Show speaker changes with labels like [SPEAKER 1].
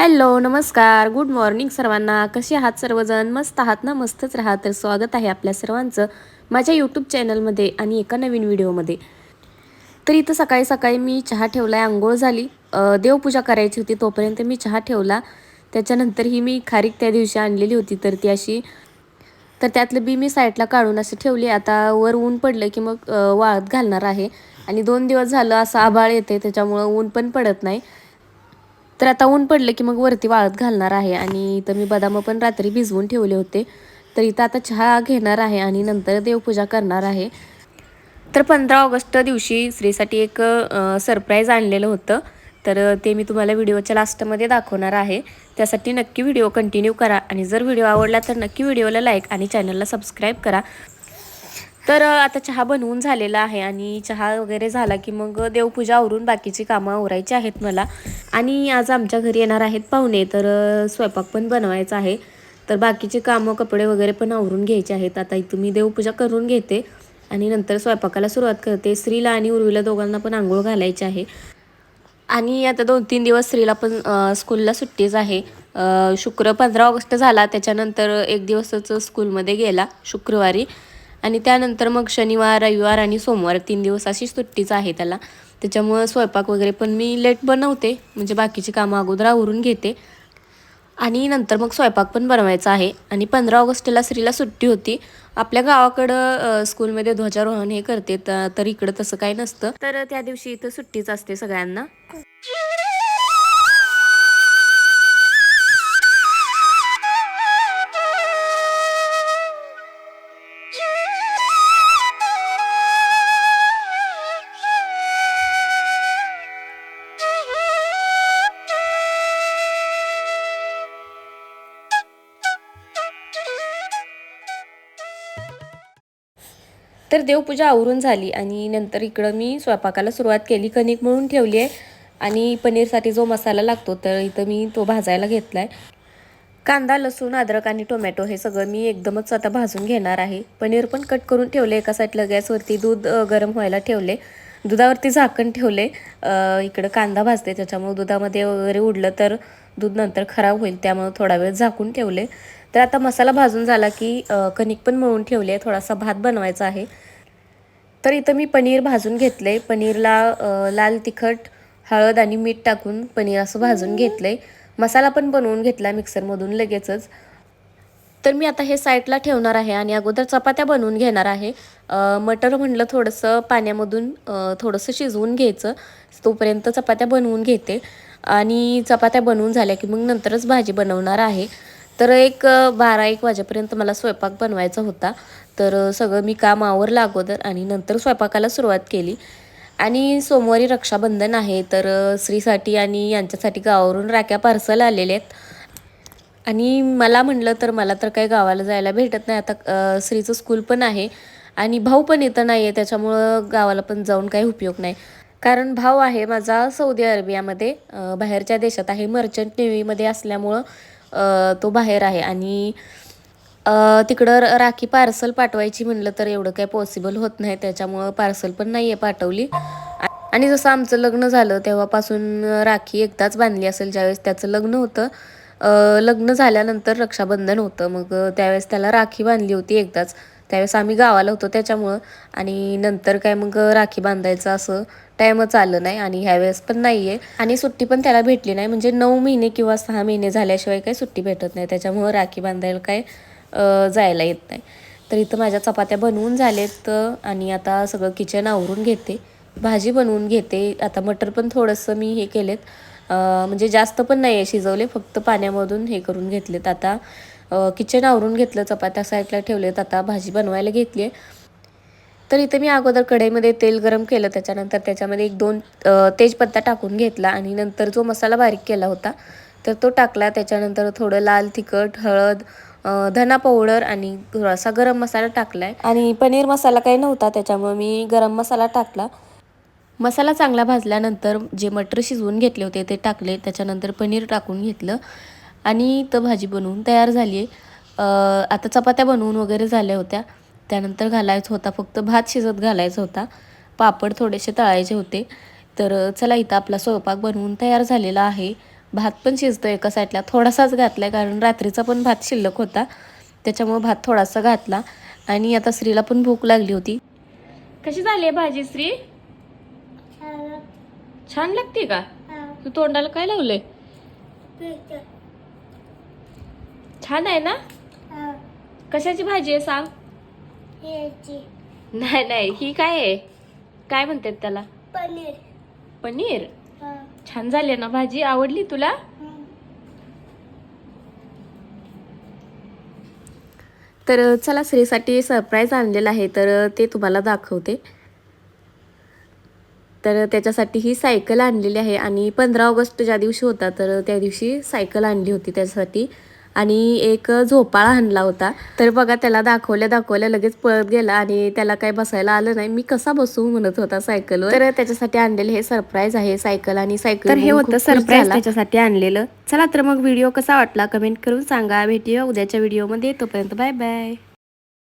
[SPEAKER 1] Hello नमस्कार. Good morning सर्वांना. कसे आहात सर्वजण? मस्त आहात ना? मस्तच राहा. तर स्वागत आहे आपल्या सर्वांचं माझ्या यूट्यूब चॅनलमध्ये आणि एका नवीन व्हिडिओमध्ये. तर इथं सकाळी सकाळी मी चहा ठेवला आहे आंघोळ झाली. देवपूजा करायची होती. तोपर्यंत मी चहा ठेवला. त्याच्यानंतर ही मी खारीक त्या दिवशी आणलेली होती. तर ती अशी तर त्यातलं बी मी साईडला काढून असं ठेवली. आता वर ऊन पडलं की मग वाळत घालणार आहे. आणि दोन दिवस झालं असं आभाळ येते त्याच्यामुळं ऊन पण पडत नाही. तर आता ऊन पडलं की मग वरती वाळत घालणार आहे आणि इथं मी बदाम पण रात्री भिजवून ठेवले होते. तर इथं आता चहा घेणार आहे आणि नंतर देवपूजा करणार आहे. तर पंधरा ऑगस्ट दिवशी स्त्रीसाठी एक सरप्राईज आणलेलं होतं. तर ते मी तुम्हाला व्हिडिओच्या लास्टमध्ये दाखवणार आहे. त्यासाठी नक्की व्हिडिओ कंटिन्यू करा आणि जर व्हिडिओ आवडला तर नक्की व्हिडिओला लाईक आणि चॅनलला सबस्क्राईब करा. तर आता चहा बनवून झालेला आहे आणि चहा वगैरे झाला की मग देवपूजा आवरून बाकीची कामं आवरायची आहेत मला. आणि आज आमच्या घरी येणार आहेत पाहुणे तर स्वयंपाक पण बनवायचा आहे. तर बाकीचे कामं कपडे वगैरे पण आवरून घ्यायचे आहेत. आता इथं मी देवपूजा करून घेते आणि नंतर स्वयंपाकाला सुरुवात करते. स्त्रीला आणि उर्वीला दोघांना पण आंघोळ घालायची आहे. आणि आता दोन तीन दिवस स्त्रीला पण स्कूलला सुट्टीच आहे. शुक्र पंधरा ऑगस्ट झाला त्याच्यानंतर एक दिवसच स्कूलमध्ये गेला शुक्रवारी. आणि त्यानंतर मग शनिवार रविवार आणि सोमवार तीन दिवस अशी सुट्टीच आहे त्याला. त्याच्यामुळं स्वयंपाक वगैरे पण मी लेट बनवते. म्हणजे बाकीची कामं अगोदर आवरून घेते. आणि नंतर मग स्वयंपाक पण बनवायचा आहे. आणि पंधरा ऑगस्टला स्त्रीला सुट्टी होती. आपल्या गावाकडं स्कूलमध्ये ध्वजारोहण हे करते. तर इकडं तसं काही नसतं. तर त्या दिवशी इथं सुट्टीच असते सगळ्यांना. तर देवपूजा आवरून झाली आणि नंतर इकडं मी स्वयंपाकाला सुरुवात केली. कणिक म्हणून ठेवली आहे आणि पनीरसाठी जो मसाला लागतो तर इथं मी तो भाजायला घेतला आहे कांदा लसूण अद्रक आणि टोमॅटो हे सगळं मी एकदमच आता भाजून घेणार आहे. पनीर पण कट करून ठेवले एका साईडला गॅसवरती दूध गरम व्हायला ठेवले. दुधावरती झाकण ठेवले. इकडं कांदा भाजते त्याच्यामुळे दुधामध्ये वगैरे उडलं तर दूध नंतर खराब होईल त्यामुळं थोडा वेळ झाकून ठेवले. तर आता मसाला भाजून झाला की कणिक पण मळून ठेवले थोडासा भात बनवायचा आहे. तर इथं मी पनीर भाजून घेतले पनीरला लाल तिखट हळद आणि मीठ टाकून पनीर असं भाजून घेतलंय. मसाला पण बनवून घेतला मिक्सरमधून लगेचच. तर मी आता हे साईडला ठेवणार आहे आणि अगोदर चपात्या बनवून घेणार आहे. मटर म्हणलं थोडंसं पाण्यामधून थोडंसं शिजवून घ्यायचं. तोपर्यंत चपात्या बनवून घेते. आणि चपात्या बनवून झाल्या की मग नंतरच भाजी बनवणार आहे. तर एक बारा एक वाजेपर्यंत मला स्वयंपाक बनवायचा होता. तर सगळं मी काम आवरलं अगोदर आणि नंतर स्वयंपाकाला सुरुवात केली. आणि सोमवारी रक्षाबंधन आहे तर स्त्रीसाठी आणि यांच्यासाठी गावावरून राख्या पार्सल आलेले आहेत. आणि मला म्हणलं तर मला तर काही गावाला जायला भेटत नाही. आता स्त्रीचं श्रीचं स्कूल पण आहे आणि भाऊ पण इथं नाही आहे त्याच्यामुळं गावाला पण जाऊन काही उपयोग नाही. कारण भाऊ आहे माझा सौदी अरेबियामध्ये बाहेरच्या देशात आहे. मर्चंट नेव्हीमध्ये असल्यामुळं तो बाहेर आहे. आणि तिकडं राखी पार्सल पाठवायची म्हणलं तर एवढं काही पॉसिबल होत नाही. त्याच्यामुळं पार्सल पण नाही आहे पाठवली. आणि जसं आमचं लग्न झालं तेव्हापासून राखी एकदाच बांधली असेल. ज्यावेळेस त्याचं लग्न होतं लग्न झाल्यानंतर रक्षाबंधन होतं. मग त्यावेळेस त्याला राखी बांधली होती एकदाच. त्यावेळेस आम्ही गावाला होतो त्याच्यामुळं. आणि नंतर काय मग राखी बांधायचं असं टाईमच आलं नाही आणि ह्यावेळेस पण नाही आहे आणि सुट्टी पण त्याला भेटली नाही. म्हणजे नऊ महिने किंवा सहा महिने झाल्याशिवाय काही सुट्टी भेटत नाही. त्याच्यामुळं राखी बांधायला काय जायला येत नाही. तर इथं माझ्या चपात्या बनवून झालेत आणि आता सगळं किचन आवरून घेते. भाजी बनवून घेते. आता मटर पण थोडंसं मी हे केलेत. म्हणजे जास्त पण नाही आहे शिजवले फक्त पाण्यामधून हे करून घेतलेत. आता किचन आवरून घेतलं चपात्या साईडला ठेवलेत आता भाजी बनवायला घेतली आहे तर इथे मी अगोदर कढईमध्ये तेल गरम केलं त्याच्यानंतर त्याच्यामध्ये एक दोन तेजपत्ता टाकून घेतला आणि नंतर जो मसाला बारीक केला होता तर तो टाकला. त्याच्यानंतर थोडं लाल तिखट हळद धना पावडर आणि थोडासा गरम मसाला टाकलाय. आणि पनीर मसाला काही नव्हता त्याच्यामुळे मी गरम मसाला टाकला. मसाला चांगला भाजल्यानंतर जे मटर शिजवून घेतले होते ते टाकले. त्याच्यानंतर पनीर टाकून घेतलं. आणि तर भाजी बनवून तयार झाली आहे. आता चपात्या बनवून वगैरे झाल्या होत्या. त्यानंतर घालायचं होता फक्त भात शिजत घालायचा होता. पापड थोडेसे तळायचे होते. तर चला इथं आपला स्वयंपाक बनवून तयार झालेला आहे. भात पण शिजतो एका साईडला. थोडासाच घातला आहे कारण रात्रीचा पण भात शिल्लक होता. त्याच्यामुळे भात थोडासा घातला. आणि आता श्रीला पण भूक लागली होती. कशी झाली आहे भाजी श्री छान लागते का? तू तोंडाला काय लावलंय? छान आहे ना? कशाची भाजी आहे सांग? नाही नाही ही काय आहे? काय म्हणतात त्याला?
[SPEAKER 2] पनीर.
[SPEAKER 1] पनीर? छान झाली ना भाजी. आवडली तुला? तर चला श्रीसाठी सरप्राईज आणलेलं आहे. तर ते तुम्हाला दाखवते. तर त्याच्यासाठी ही सायकल आणलेली आहे. आणि पंधरा ऑगस्ट ज्या दिवशी होता तर त्या दिवशी सायकल आणली होती त्याच्यासाठी आणि एक झोपाळा आणला होता. तर बघा त्याला दाखवल्या दाखवल्या लगेच पळत गेला आणि त्याला काय बसायला आलं नाही. मी कसा बसू म्हणत होता सायकलवर. तर त्याच्यासाठी आणलेले हे सरप्राईज आहे सायकल आणि सायकल तर हे होतं सरप्राईज त्याच्यासाठी आणलेलं. चला तर मग व्हिडिओ कसा वाटला कमेंट करून सांगा. भेटूया उद्याच्या व्हिडिओमध्ये. तोपर्यंत बाय बाय.